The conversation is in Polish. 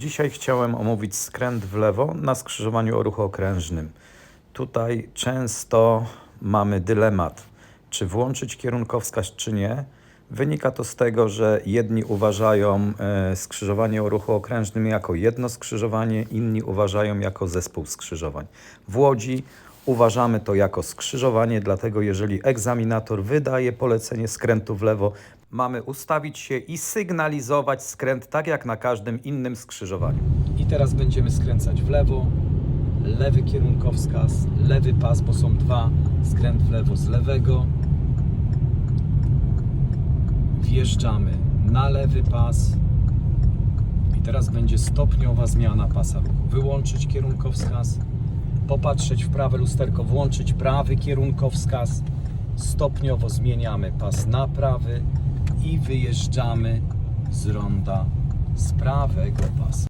Dzisiaj chciałem omówić skręt w lewo na skrzyżowaniu o ruchu okrężnym. Tutaj często mamy dylemat, czy włączyć kierunkowskaz, czy nie. Wynika to z tego, że jedni uważają e, skrzyżowanie o ruchu okrężnym jako jedno skrzyżowanie, inni uważają jako zespół skrzyżowań. W Łodzi uważamy to jako skrzyżowanie, dlatego jeżeli egzaminator wydaje polecenie skrętu w lewo, mamy ustawić się i sygnalizować skręt tak jak na każdym innym skrzyżowaniu. I teraz będziemy skręcać w lewo, lewy kierunkowskaz, lewy pas, bo są dwa, skręt w lewo z lewego. Wjeżdżamy na lewy pas. I teraz będzie stopniowa zmiana pasa ruchu. Wyłączyć kierunkowskaz, popatrzeć w prawe lusterko, włączyć prawy kierunkowskaz. Stopniowo zmieniamy pas na prawy i wyjeżdżamy z ronda z prawego pasa.